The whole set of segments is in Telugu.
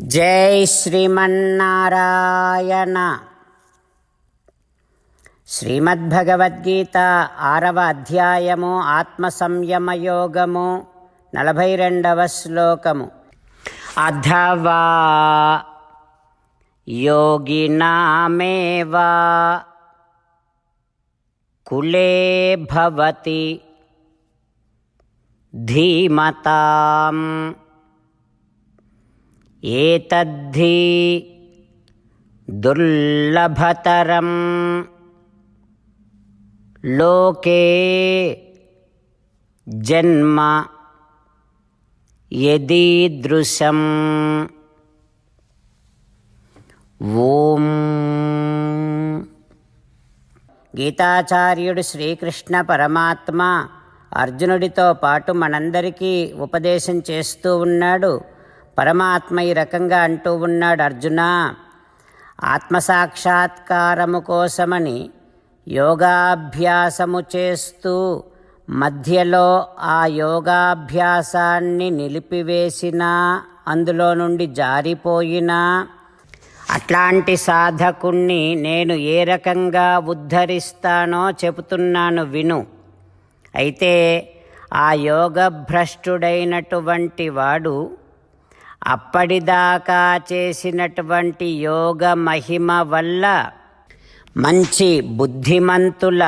జై శ్రీమన్నారాయణ. శ్రీమద్భగవద్గీత ఆరవ అధ్యాయము ఆత్మ సంయమ యోగము నలభై రెండవ శ్లోకము. అథవా యోగినామేవా కులే భవతి ధీమతాం. ఏతద్ధి దుర్లభతరం. లోకే జన్మ యదీదృశం. ఓం. గీతాచార్యుడు శ్రీకృష్ణ పరమాత్మ అర్జునుడితో పాటు మనందరికీ ఉపదేశం చేస్తూ ఉన్నాడు. పరమాత్మ ఈ రకంగా అంటూ ఉన్నాడు అర్జున. ఆత్మసాక్షాత్కారము కోసమని యోగాభ్యాసము చేస్తూ మధ్యలో ఆ యోగాభ్యాసాన్ని నిలిపివేసినా అందులో నుండి జారిపోయినా. అట్లాంటి సాధకుణ్ణి నేను ఏ రకంగా ఉద్ధరిస్తానో చెబుతున్నాను విను. అయితే ఆ యోగభ్రష్టుడైనటువంటి వాడు అప్పటిదాకా చేసినటువంటి యోగ మహిమ వల్ల మంచి బుద్ధిమంతుల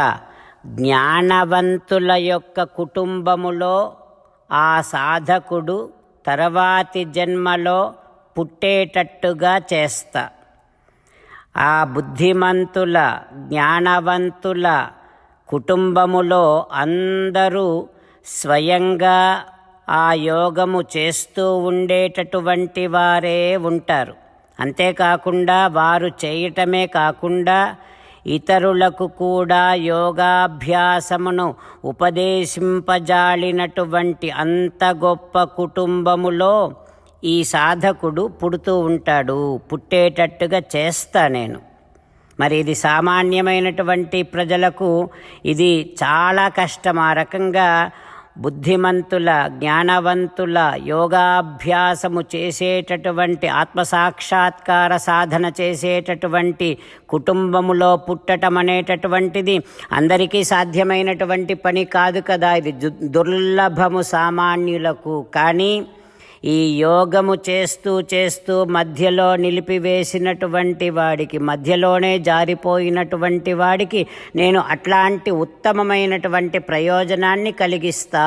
జ్ఞానవంతుల యొక్క కుటుంబములో ఆ సాధకుడు తర్వాతి జన్మలో పుట్టేటట్టుగా చేస్తా. ఆ బుద్ధిమంతుల జ్ఞానవంతుల కుటుంబములో అందరూ స్వయంగా ఆ యోగము చేస్తూ ఉండేటటువంటి వారే ఉంటారు. అంతేకాకుండా వారు చేయటమే కాకుండా ఇతరులకు కూడా యోగాభ్యాసమును ఉపదేశింపజాలినటువంటి అంత గొప్ప కుటుంబములో ఈ సాధకుడు పుడుతూ ఉంటాడు. పుట్టేటట్టుగా చేస్తా నేను. మరి ఇది సామాన్యమైనటువంటి ప్రజలకు ఇది చాలా కష్టం. ఆ రకంగా బుద్ధిమంతుల జ్ఞానవంతుల యోగాభ్యాసము చేసేటటువంటి ఆత్మసాక్షాత్కార సాధన చేసేటటువంటి కుటుంబములో పుట్టటం అనేటటువంటిది అందరికీ సాధ్యమైనటువంటి పని కాదు కదా. ఇది దు- దుర్లభము సామాన్యులకు. కానీ ఈ యోగము చేస్తూ చేస్తూ మధ్యలో నిలిపివేసినటువంటి వాడికి మధ్యలోనే జారిపోయినటువంటి వాడికి నేను అట్లాంటి ఉత్తమమైనటువంటి ప్రయోజనాన్ని కలిగిస్తా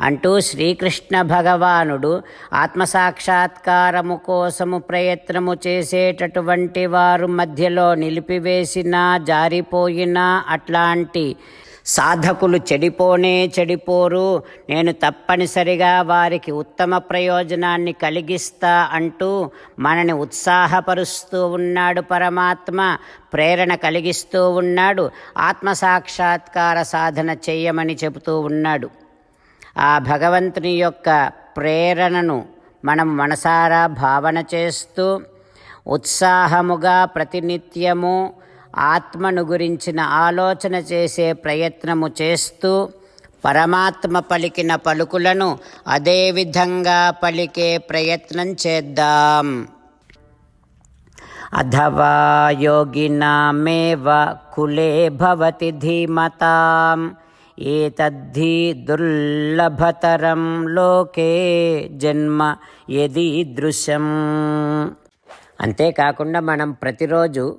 అంటూ శ్రీకృష్ణ భగవానుడు ఆత్మసాక్షాత్కారము కోసము ప్రయత్నము చేసేటటువంటి వారు మధ్యలో నిలిపివేసినా జారిపోయినా అట్లాంటి సాధకులు చెడిపోనే చెడిపోరు. నేను తప్పనిసరిగా వారికి ఉత్తమ ప్రయోజనాన్ని కలిగిస్తా అంటూ మనని ఉత్సాహపరుస్తూ ఉన్నాడు పరమాత్మ. ప్రేరణ కలిగిస్తూ ఉన్నాడు. ఆత్మసాక్షాత్కార సాధన చెయ్యమని చెబుతూ ఉన్నాడు. ఆ భగవంతుని యొక్క ప్రేరణను మనం మనసారా భావన చేస్తూ ఉత్సాహముగా ప్రతినిత్యము ఆత్మను గురించిన ఆలోచన చేసే ప్రయత్నము చేస్తూ పరమాత్మ పలికిన పలుకులను అదేవిధంగా పలికే ప్రయత్నం చేద్దాం. అథవా యోగినామేవ కులే భవతి ధీమతాం. ఏతద్ధి దుర్లభతరం లోకే జన్మ యదీదృశం అంతేకాకుండా మనం ప్రతిరోజు